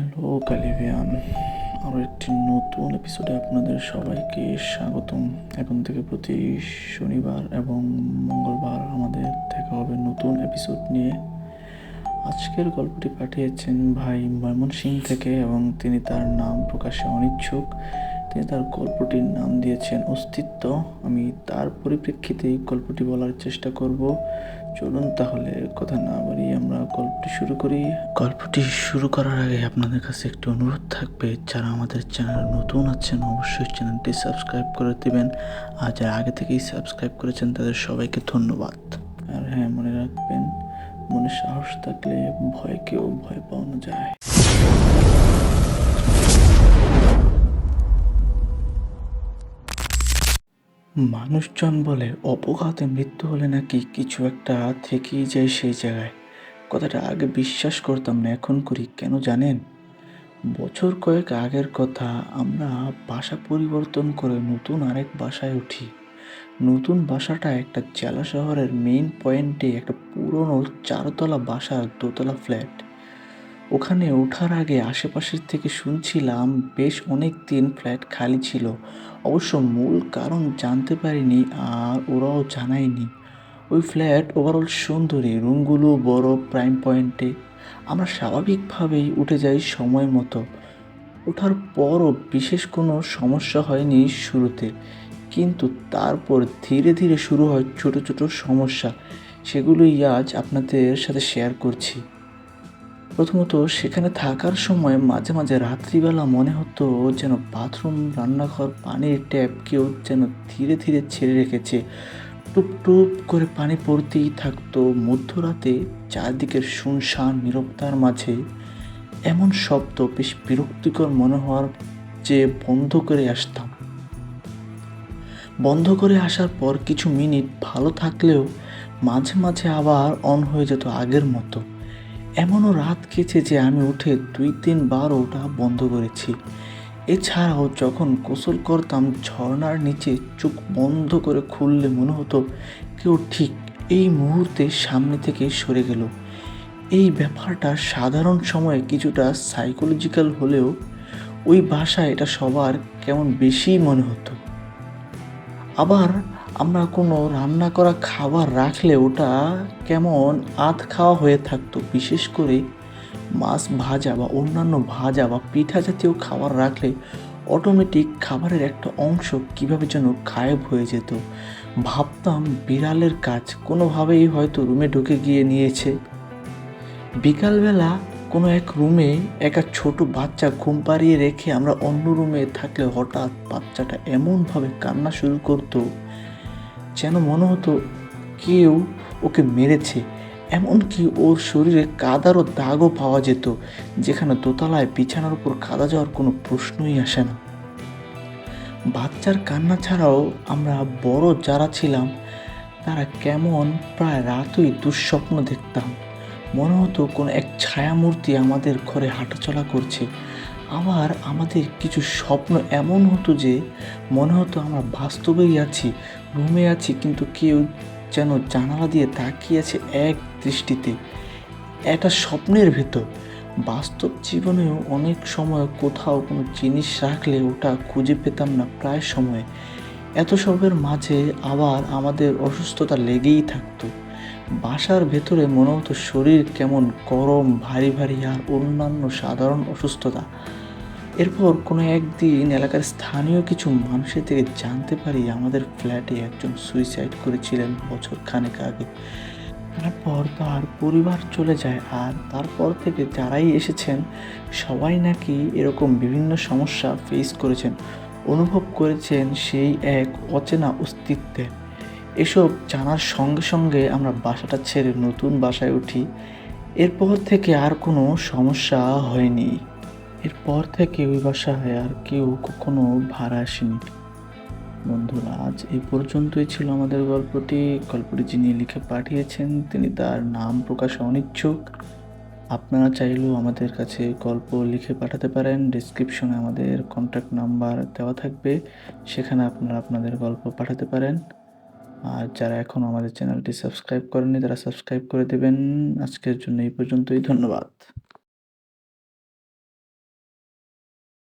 Hello ক্যালিভিয়ান আরও একটি নতুন এপিসোডে আপনাদের সবাইকে স্বাগতম। এখন থেকে প্রতি শনিবার এবং মঙ্গলবার আমাদের দেখা হবে নতুন এপিসোড নিয়ে। আজকের গল্পটি পাঠিয়েছেন ভাই ময়মনসিং থেকে এবং তিনি তার নাম প্রকাশে অনিচ্ছুক। তিনি তার গল্পটির নাম দিয়েছেন অস্তিত্ব। আমি তার পরিপ্রেক্ষিতে এই গল্পটি বলার চেষ্টা করব। চলুন তাহলে কথা না বাড়িয়ে আমরা গল্পটি শুরু করি। গল্পটি শুরু করার আগে আপনাদের কাছে একটি অনুরোধ থাকবে, যারা আমাদের চ্যানেল নতুন আছেন অবশ্যই চ্যানেলটি সাবস্ক্রাইব করে দেবেন, আর যারা আগে থেকেই সাবস্ক্রাইব করেছেন তাদের সবাইকে ধন্যবাদ। আর হ্যাঁ মনে রাখবেন, মনে সাহস থাকলে ভয়কেও ভয় পাওয়ানো যায়। মানুষজন বলে অপঘাতে মৃত্যু হলে নাকি কিছু একটা থেকেই যায় সেই জায়গায়। কথাটা আগে বিশ্বাস করতাম না, এখন করি। কেন জানেন? বছর কয়েক আগের কথা, আমরা বাসা পরিবর্তন করে নতুন আরেক বাসায় উঠি। নতুন বাসাটা একটা জেলা শহরের মেইন পয়েন্টে একটা পুরনো চারতলা বাসার দোতলা ফ্ল্যাট ওখানে ওঠার আগে আশেপাশের থেকে শুনছিলাম বেশ অনেক দিন ফ্ল্যাট খালি ছিল। অবশ্য মূল কারণ জানতে পারিনি আর ওরাও জানায়নি। ওই ফ্ল্যাট ওভারঅল সুন্দরী, রুমগুলো বড়, প্রাইম পয়েন্টে। আমরা স্বাভাবিকভাবেই উঠে যাই সময় মতো। ওঠার পরও বিশেষ কোনো সমস্যা হয়নি শুরুতে। কিন্তু তারপর ধীরে ধীরে শুরু হয় ছোট ছোট সমস্যা। সেগুলোই আজ আপনাদের সাথে শেয়ার করছি। প্রথমত সেখানে থাকার সময় মাঝে মাঝে রাত্রিবেলা মনে হতো যেন বাথরুম, রান্নাঘর, পানির ট্যাপ কেউ যেন ধীরে ধীরে ছেড়ে রেখেছে। টুপ টুপ করে পানি পড়তেই থাকতো মধ্যরাতে চারদিকের শুনশান নিরবতার মাঝে। এমন শব্দ বেশ বিরক্তিকর মনে হওয়ার যে বন্ধ করে আসতাম। বন্ধ করে আসার পর কিছু মিনিট ভালো থাকলেও মাঝে মাঝে আবার অন হয়ে যেত আগের মতো। এমনও রাত গেছে যে আমি উঠে দুই তিনবার ওটা বন্ধ করেছি। এছাড়াও যখন গোসল করতাম, ঝর্ণার নিচে চোখ বন্ধ করে খুললে মনে হতো কেউ ঠিক এই মুহূর্তে সামনে থেকে সরে গেল। এই ব্যাপারটা সাধারণ সময়ে কিছুটা সাইকোলজিক্যাল হলেও ওই ভাষায় এটা সবার কেমন বেশি মনে হতো। আবার আমরা কোনো রান্না করা খাবার রাখলে ওটা কেমন আধ খাওয়া হয়ে থাকতো। বিশেষ করে মাছ ভাজা বা অন্যান্য ভাজা বা পিঠা জাতীয় খাবার রাখলে অটোমেটিক খাবারের একটা অংশ কীভাবে যেন গায়েব হয়ে যেত। ভাবতাম বিড়ালের কাজ কোনোভাবেই হয়তো রুমে ঢুকে গিয়ে নিয়েছে। বিকালবেলা কোনো এক রুমে একা ছোট বাচ্চা ঘুম পাড়িয়ে রেখে আমরা অন্য রুমে থাকলে হঠাৎ বাচ্চাটা এমনভাবে কান্না শুরু করতো। যেন মনে হতো কেউ ওকে মেরেছে, এমনকি ওর শরীরে কাদারও দাগও পাওয়া যেত, যেখানে দোতলায় বিছানার উপর কাদা যাওয়ার কোনো প্রশ্নই আসে না। বাচ্চার কান্না ছাড়াও আমরা বড় যারা ছিলাম, তারা কেমন প্রায় রাতই দুঃস্বপ্ন দেখতাম। মনে হতো কোনো এক ছায়ামূর্তি আমাদের ঘরে হাঁটাচলা করছে আবার আমাদের কিছু স্বপ্ন এমন হতো যে মনে হতো আমরা বাস্তবেই আছি রুমে আছি, কিন্তু কেউ যেন জানালা দিয়ে তাকিয়ে আছে এক দৃষ্টিতে। একটা স্বপ্নের ভেতর। বাস্তব জীবনেও অনেক সময় কোথাও কোনো জিনিস রাখলে ওটা খুঁজে পেতাম না প্রায় সময়ে। এত সবের মাঝে আবার আমাদের অসুস্থতা লেগেই থাকতো। বাসার ভেতরে মনে হতো শরীর কেমন গরম, ভারী ভারী আর অন্যান্য সাধারণ অসুস্থতা। এরপর কোনো একদিন এলাকার স্থানীয় কিছু মানুষের থেকে জানতে পারি আমাদের ফ্ল্যাটে একজন সুইসাইড করেছিলেন বছর খানেক আগে। তারপর তার পরিবার চলে যায় আর তারপর থেকে যারাই এসেছেন, সবাই নাকি এরকম বিভিন্ন সমস্যা ফেস করেছেন, অনুভব করেছেন সেই এক অচেনা অস্তিত্বে। এসব জানার সঙ্গে সঙ্গে আমরা বাসাটা ছেড়ে নতুন বাসায় উঠি। এরপর থেকে আর কোনো সমস্যা হয়নি। এরপর থেকে ওই বাসায় আর কেউ কখনো ভাড়া আসেনি। বন্ধুরা, আজ এই পর্যন্তই ছিল আমাদের গল্পটি। গল্পটি যিনি লিখে পাঠিয়েছেন, তিনি তার নাম প্রকাশে অনিচ্ছুক। আপনারা চাইলেও আমাদের কাছে গল্প লিখে পাঠাতে পারেন। ডিসক্রিপশনে আমাদের কন্ট্যাক্ট নাম্বার দেওয়া থাকবে। সেখানে আপনারা আপনাদের গল্প পাঠাতে পারেন। আর যারা এখনও আমাদের চ্যানেলটি সাবস্ক্রাইব করেননি, তারা সাবস্ক্রাইব করে দেবেন। আজকের জন্য এই পর্যন্তই। ধন্যবাদ।